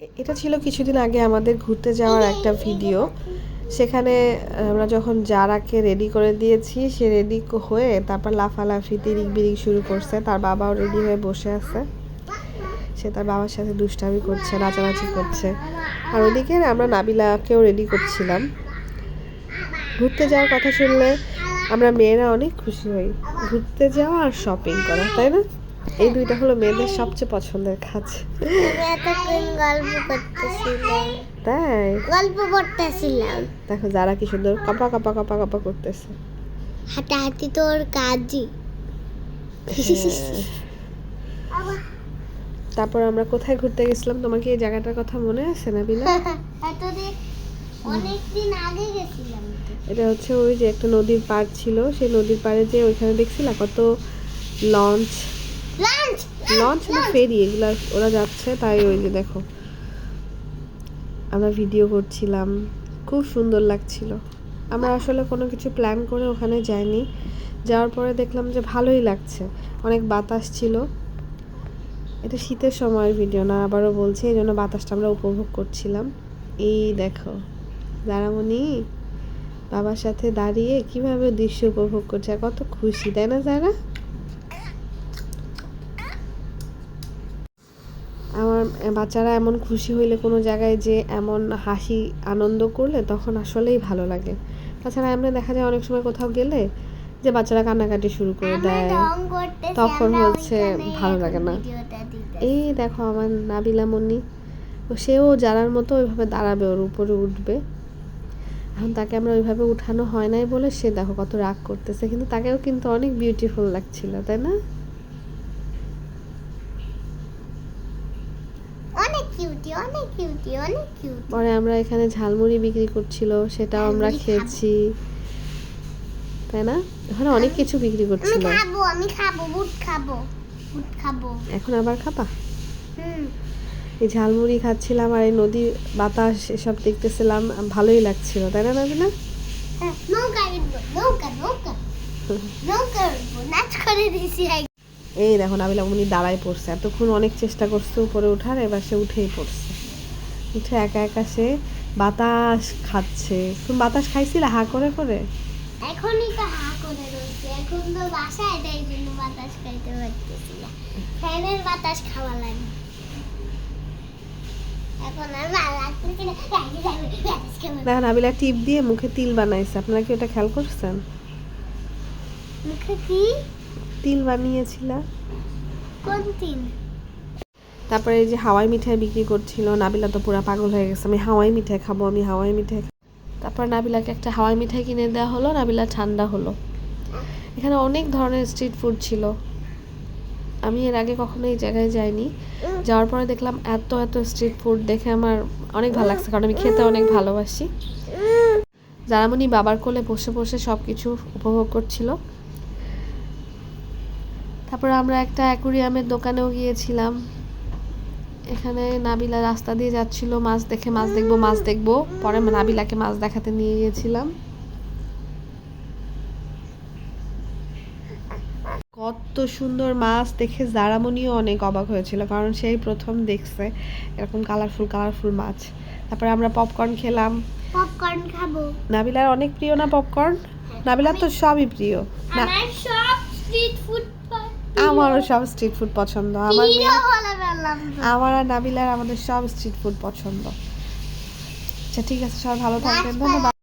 এটা ছিল কিছুদিন আগে আমাদের ঘুরতে যাওয়ার একটা ভিডিও। সেখানে আমরা যখন জারাকে রেডি করে দিয়েছি, সে রেডি হয়ে তারপর লাফালাফি তিরিক বিরিক শুরু করছে। তার বাবাও রেডি হয়ে বসে আছে। সে তার বাবার সাথে দুষ্টামি করছে, নাচানাচি করছে। আর ওদিকে আমরা নাবিলাকেও রেডি করছিলাম। ঘুরতে যাওয়ার কথা শুনলে আমরা মেয়েরা অনেক খুশি হই। ঘুরতে যাওয়া আর শপিং করা, তাই না? এই দুইটা হলো মেয়েদের সবচেয়ে পছন্দের কাজ। গল্প করতেছিলাম। তাই? গল্প পড়তেছিলাম দেখো যারা কি সুন্দর কপা কপা কপা কপা করতেছে। হাঁটাহাঁটি তোর কাজই। তারপর আমরা কোথায় ঘুরতে গেছিলাম? তোমার কি এই জায়গাটার কথা মনে আছে না বিনা? অনেকদিন আগে গেছিলাম এটা হচ্ছে ওই যে একটা নদীর পাড় ছিল। সেই নদীর পাড়ে যে ওইখানে দেখছিলা কত লঞ্চ লাঞ্চ না ফেরি এগুলা ওরা যাচ্ছে তাই ওই যে দেখো। আমরা ভিডিও করছিলাম খুব সুন্দর লাগছিল। আমরা আসলে কোনো কিছু প্ল্যান করে ওখানে যাইনি। যাওয়ার পরে দেখলাম যে ভালোই লাগছে। অনেক বাতাস ছিল। এটা শীতের সময়ের ভিডিও না আবারও বলছি এই জন্য বাতাসটা আমরা উপভোগ করছিলাম। এই দেখো দাঁড়ামণি বাবার সাথে দাঁড়িয়ে কীভাবে দৃশ্য উপভোগ করছে আর কত খুশি তাই না যারা? আমার বাচ্চারা এমন খুশি হইলে কোনো জায়গায় যে এমন হাসি আনন্দ করলে তখন আসলেই ভালো লাগে। তাছাড়া আমরা দেখা যায় অনেক সময় কোথাও গেলে যে বাচ্চারা কান্নাকাটি শুরু করে দেয় তখন হচ্ছে ভালো লাগে না। এই দেখো আমার নাবিলা মনি ও সেও যারার মতো ওইভাবে দাঁড়াবে ওর উপরে উঠবে। এখন তাকে আমরা ওইভাবে উঠানো হয় নাই বলে সে দেখো কত রাগ করতেছে কিন্তু তাকেও কিন্তু অনেক বিউটিফুল লাগছিল তাই না অনেক কিউটি অনেক কিউটি অনেক কিউট পরে আমরা এখানে ঝালমুড়ি বিক্রি করছিল সেটাও আমরা খেয়েছি। তাই না? ওখানে অনেক কিছু বিক্রি আমি করছিল। খাব আমি খাব বুট খাব বুট খাব। এখন আবার খাবা? হুম। এই ঝালমুড়ি খাচ্ছিলাম আর এই নদী বাতাস এসব দেখতেছিলাম ভালোই লাগছিল তাই না নাবিনা? হ্যাঁ, নৌকা নৌকা নৌকা। নৌকা নাচ করে এক এই দেখো নাবিলা উনি দাঁড়ায় পড়ছে। এতক্ষণ অনেক চেষ্টা করছে উপরে ওঠার এবার সে উঠেই পড়ছে। উঠে একা একা সে বাতাস খাচ্ছে। তুমি বাতাস খাইছিলে হা করে করে? এখনই তো হা করে রয়েছে এখন তো বাসায় তাই জন্য বাতাস খাইতে পারতেছি না। ফ্যানের বাতাস খাওয়া লাগে। না। নাবিলা টিপ দিয়ে মুখে তিল বানাইছে। আপনারা কি ওটা খেয়াল করছেন? মুখে কি? তিল বানিয়েছিল। কোন তিন তারপরে এই যে হাওয়াই মিঠাই বিক্রি করছিল নাবিলা তো পুরো পাগল হয়ে গেছে আমি হাওয়াই মিঠাই খাব আমি হাওয়াই মিঠাই তারপর নাবিলাকে একটা হাওয়াই মিঠাই কিনে দেওয়া হলো নাবিলা ঠান্ডা হলো। এখানে অনেক ধরনের স্ট্রিট ফুড ছিল। আমি এর আগে কখনো এই জায়গায় যাইনি। যাওয়ার পরে দেখলাম এত এত স্ট্রিট ফুড দেখে আমার অনেক ভালো লাগছে কারণ আমি খেতে অনেক ভালোবাসি। জারামণি বাবার কোলে বসে বসে সব কিছু উপভোগ করছিল। তারপর আমরা একটা অ্যাকুরিয়ামের দোকানেও গিয়েছিলাম। এখানে নাবিলা রাস্তা দিয়ে যাচ্ছিল মাছ দেখে মাছ দেখব মাছ দেখব। পরে নাবিলাকে মাছ দেখাতে নিয়ে গিয়েছিলাম। কত সুন্দর মাছ দেখে জারামনিও অনেক অবাক হয়েছিল কারণ সেই প্রথম দেখছে এরকম কালারফুল কালারফুল মাছ। তারপরে আমরা পপকর্ন খেলাম। পপকর্ন খাব। নাবিলার অনেক প্রিয় না পপকর্ন নাবিলার তো সবই প্রিয়। না আমার সব স্ট্রিট ফুড আমারও সব স্ট্রিট ফুড পছন্দ। আমার। আমার আর নাবিলার আমাদের সব স্ট্রিট ফুড পছন্দ। আচ্ছা ঠিক আছে সবাই ভালো থাকবেন। ধন্যবাদ।